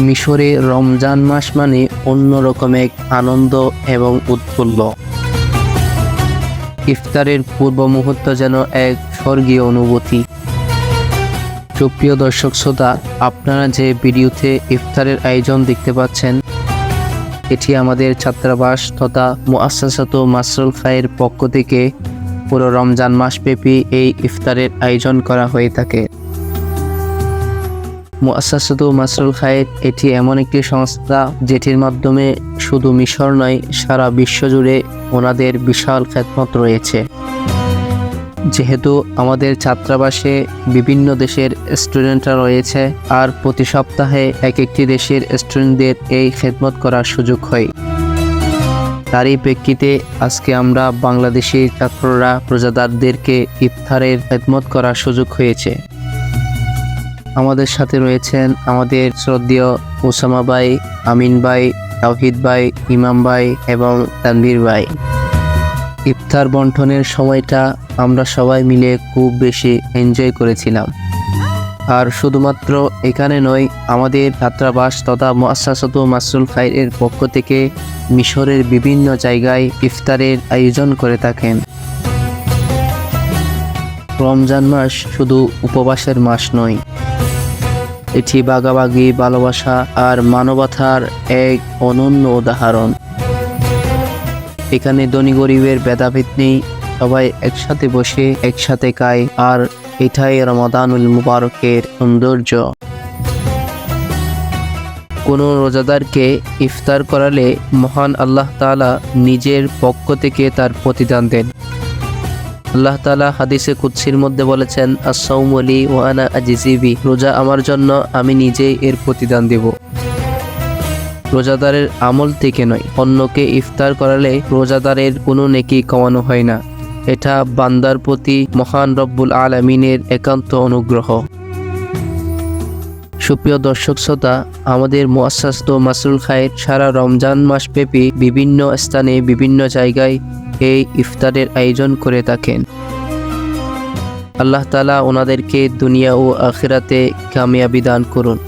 মিশরে রমজান মাস মানে অন্যরকম এক আনন্দ এবং উৎফুল্ল। ইফতারের পূর্ব মুহূর্ত যেন এক স্বর্গীয় অনুভূতি। সুপ্রিয় দর্শক শ্রোতা, আপনারা যে ভিডিওতে ইফতারের আয়োজন দেখতে পাচ্ছেন, এটি আমাদের ছাত্রাবাস তথা মুআসাসাত মাসরুল খায়ের পক্ষ থেকে পুরো রমজান মাসব্যাপী এই ইফতারের আয়োজন করা হয়ে থাকে। মুআসাসাত মাসরুল খায়ের এটি এমন একটি সংস্থা যেটির মাধ্যমে শুধু মিশর নয়, সারা বিশ্বজুড়ে ওনাদের বিশাল খ্যাতমত রয়েছে। যেহেতু আমাদের ছাত্রাবাসে বিভিন্ন দেশের স্টুডেন্টরা রয়েছে, আর প্রতি সপ্তাহে এক একটি দেশের স্টুডেন্টদের এই খেদমত করার সুযোগ হয়। তারই প্রেক্ষিতে আজকে আমরা বাংলাদেশি ছাত্ররা প্রজাদারদেরকে ইফতারের খেদমত করার সুযোগ হয়েছে। আমাদের সাথে রয়েছেন আমাদের শ্রদ্ধেয় ওসামা ভাই, আমিন ভাই, তাওহিদ ভাই, ইমাম ভাই এবং তানভীর ভাই। ইফতার বন্টনের সময়টা আমরা সবাই মিলে খুব বেশি এনজয় করেছিলাম। আর শুধুমাত্র এখানে নয়, আমাদের ছাত্রাবাস তথা মোয়াসাসত মাসরুল খাইরের পক্ষ থেকে মিশরের বিভিন্ন জায়গায় ইফতারের আয়োজন করে থাকেন। রমজান মাস শুধু উপবাসের মাস নয় এটি বাগাবাগি, ভালোবাসা আর মানবতার এক অনন্য উদাহরণ। এখানে ধনী গরিবের ভেদাভেদ নেই, সবাই একসাথে বসে একসাথে খায় আর এটাই রমাদানুল মুবারকের সৌন্দর্য। কোনো রোজাদারকে ইফতার করালে মহান আল্লাহ তাআলা নিজের পক্ষ থেকে তার প্রতিদান দেন। আল্লাহ তালা হাদিসে কুৎসির মধ্যে বলেছেন আসাউমলি ও আনা আজিজিবি রোজা আমার জন্য আমি নিজেই এর প্রতিদান দেব। রোজাদারের আমল থেকে নয়, অন্যকে ইফতার করালে রোজাদারের কোনো নেকি কমানো হয় না। এটা বান্দার প্রতি মহান রব্বুল আলমিনের একান্ত অনুগ্রহ। সুপ্রিয় দর্শক শ্রোতা, আমাদের মোয়াস্সাস্ত মাসরুল খায়ের সারা রমজান মাসব্যাপী বিভিন্ন স্থানে, বিভিন্ন জায়গায় এই ইফতারের আয়োজন করে থাকেন। আল্লাহ তালা ওনাদেরকে দুনিয়া ও আখিরাতে কামিয়াবি দান করুন।